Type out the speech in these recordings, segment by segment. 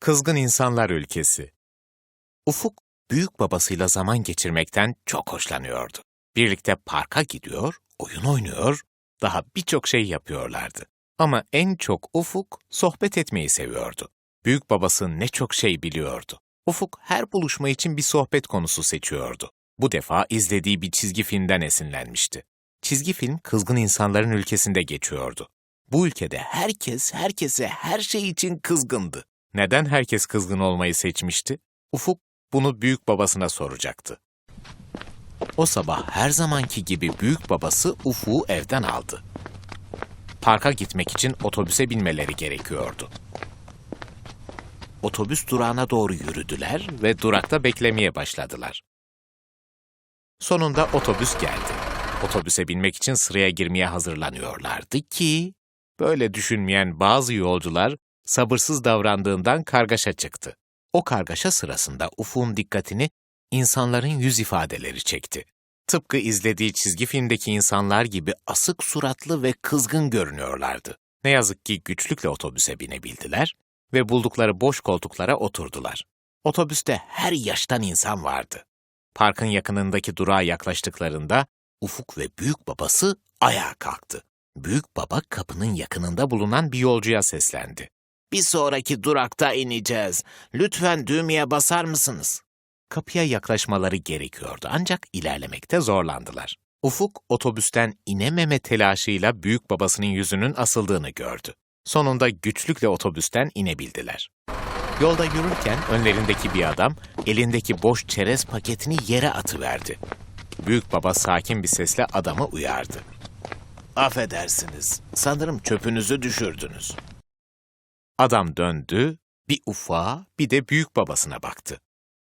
Kızgın İnsanlar Ülkesi Ufuk, büyük babasıyla zaman geçirmekten çok hoşlanıyordu. Birlikte parka gidiyor, oyun oynuyor, daha birçok şey yapıyorlardı. Ama en çok Ufuk sohbet etmeyi seviyordu. Büyük babası ne çok şey biliyordu. Ufuk her buluşma için bir sohbet konusu seçiyordu. Bu defa izlediği bir çizgi filmden esinlenmişti. Çizgi film kızgın insanların ülkesinde geçiyordu. Bu ülkede herkes herkese her şey için kızgındı. Neden herkes kızgın olmayı seçmişti? Ufuk bunu büyük babasına soracaktı. O sabah her zamanki gibi büyük babası Ufuk'u evden aldı. Parka gitmek için otobüse binmeleri gerekiyordu. Otobüs durağına doğru yürüdüler ve durakta beklemeye başladılar. Sonunda otobüs geldi. Otobüse binmek için sıraya girmeye hazırlanıyorlardı ki, böyle düşünmeyen bazı yolcular sabırsız davrandığından kargaşa çıktı. O kargaşa sırasında Ufuk'un dikkatini insanların yüz ifadeleri çekti. Tıpkı izlediği çizgi filmdeki insanlar gibi asık suratlı ve kızgın görünüyorlardı. Ne yazık ki güçlükle otobüse binebildiler ve buldukları boş koltuklara oturdular. Otobüste her yaştan insan vardı. Parkın yakınındaki durağa yaklaştıklarında Ufuk ve büyük babası ayağa kalktı. Büyük baba kapının yakınında bulunan bir yolcuya seslendi. Bir sonraki durakta ineceğiz. Lütfen düğmeye basar mısınız? Kapıya yaklaşmaları gerekiyordu ancak ilerlemekte zorlandılar. Ufuk otobüsten inememe telaşıyla büyük babasının yüzünün asıldığını gördü. Sonunda güçlükle otobüsten inebildiler. Yolda yürürken önlerindeki bir adam elindeki boş çerez paketini yere atıverdi. Büyük baba sakin bir sesle adamı uyardı. Affedersiniz, sanırım çöpünüzü düşürdünüz. Adam döndü, bir ufağa bir de büyük babasına baktı.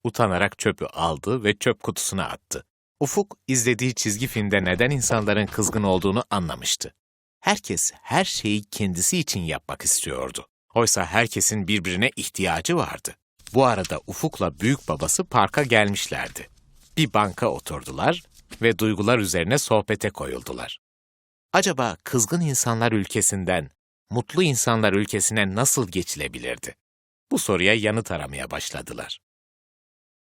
Utanarak çöpü aldı ve çöp kutusuna attı. Ufuk, izlediği çizgi filmde neden insanların kızgın olduğunu anlamıştı. Herkes her şeyi kendisi için yapmak istiyordu. Oysa herkesin birbirine ihtiyacı vardı. Bu arada Ufuk'la büyük babası parka gelmişlerdi. Bir banka oturdular ve duygular üzerine sohbete koyuldular. Acaba kızgın insanlar ülkesinden mutlu insanlar ülkesine nasıl geçilebilirdi? Bu soruya yanıt aramaya başladılar.